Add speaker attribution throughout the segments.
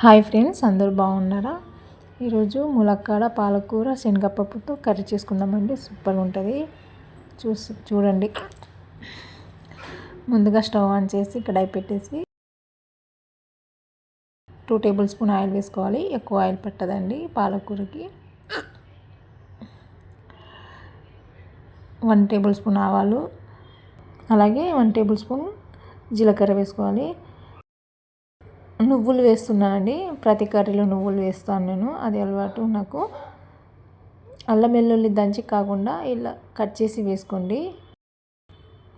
Speaker 1: Hi friends అందరూ బాగున్నారా? ఈరోజు ములక్కాడ పాలకూర శనగపప్పుతో కర్రీ చేసుకుందామండి. సూపర్గా ఉంటుంది. చూసి చూడండి. ముందుగా స్టవ్ ఆన్ చేసి కడాయి పెట్టేసి టూ టేబుల్ స్పూన్ ఆయిల్ వేసుకోవాలి. ఎక్కువ ఆయిల్ పట్టదండి పాలకూరకి. వన్ టేబుల్ స్పూన్ ఆవాలు. అలాగే వన్ టేబుల్ స్పూన్ జీలకర్ర వేసుకోవాలి. నువ్వులు వేస్తున్నానండి. ప్రతి కర్రీలో నువ్వులు వేస్తాను నేను. అది అలవాటు నాకు. అల్లం వెల్లుల్లి దంచి కాకుండా ఇలా కట్ చేసి వేసుకోండి.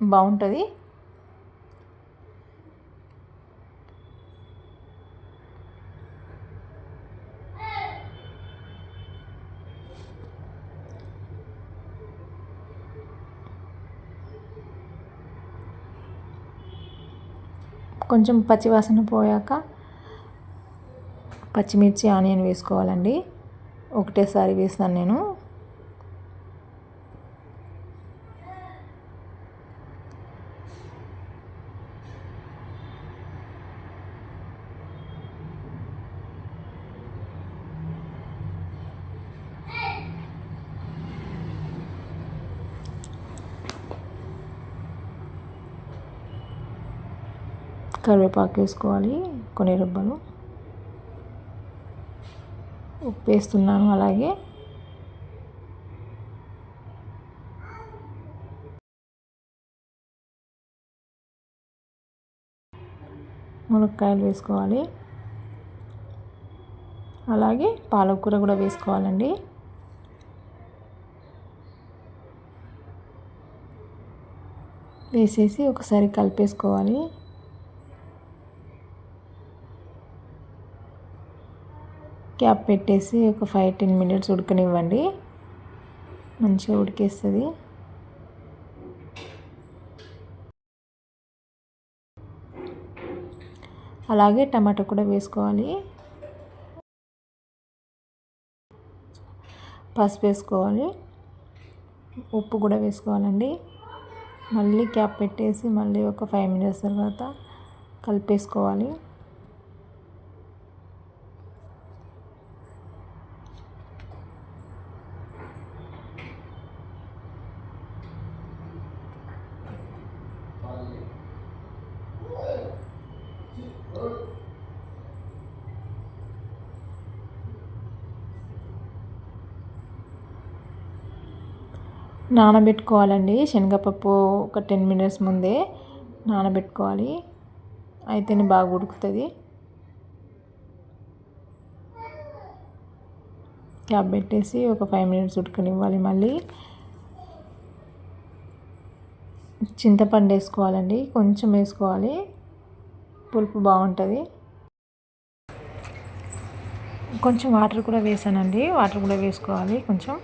Speaker 1: బాగుంటుంది. కొంచెం పచ్చివాసన పోయాక పచ్చిమిర్చి ఆనియన్ వేసుకోవాలండి. ఒకటేసారి వేస్తాను నేను. కరివేపాకు వేసుకోవాలి కొన్ని రుబ్బలు. ఉప్పు వేస్తున్నాను అలాగే. మునక్కాయలు వేసుకోవాలి. అలాగే పాలకూర కూడా వేసుకోవాలండి. వేసేసి ఒకసారి కలిపేసుకోవాలి. క్యాప్ పెట్టేసి ఒక ఫైవ్ టెన్ మినిట్స్ ఉడకనివ్వండి. మంచిగా ఉడికేస్తుంది. అలాగే టమాటా కూడా వేసుకోవాలి. పసుపు వేసుకోవాలి. ఉప్పు కూడా వేసుకోవాలండి. మళ్ళీ క్యాప్ పెట్టేసి మళ్ళీ ఒక ఫైవ్ మినిట్స్ తర్వాత కలిపేసుకోవాలి. నానబెట్టుకోవాలండి. శనగపప్పు ఒక టెన్ మినిట్స్ ముందే నానబెట్టుకోవాలి. అయితేనే బాగా ఉడుకుతుంది. క్యాప్ పెట్టేసి ఒక ఫైవ్ మినిట్స్ ఉడకనివ్వాలి మళ్ళీ. చింతపండు వేసుకోవాలండి. కొంచెం వేసుకోవాలి. పులుపు బాగుంటుంది. కొంచెం వాటర్ కూడా వేసానండి. వాటర్ కూడా వేసుకోవాలి కొంచెం.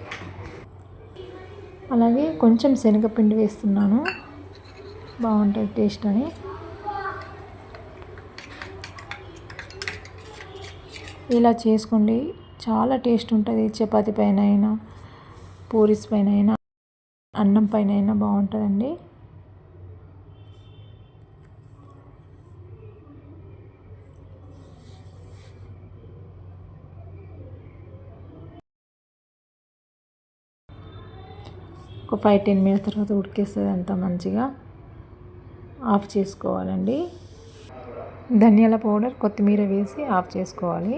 Speaker 1: అలాగే కొంచెం శనగపిండి వేస్తున్నాను. బాగుంటుంది టేస్ట్ అని. ఇలా చేసుకోండి. చాలా టేస్ట్ ఉంటుంది. చపాతి పైన అయినా పూరీస్ పైన అయినా అన్నం పైన అయినా బాగుంటుందండి. ఒక ఫైవ్ టెన్ మినిట్స్ తర్వాత ఉడికేస్తుంది అంత మంచిగా. ఆఫ్ చేసుకోవాలండి. ధనియాల పౌడర్ కొత్తిమీర వేసి ఆఫ్ చేసుకోవాలి.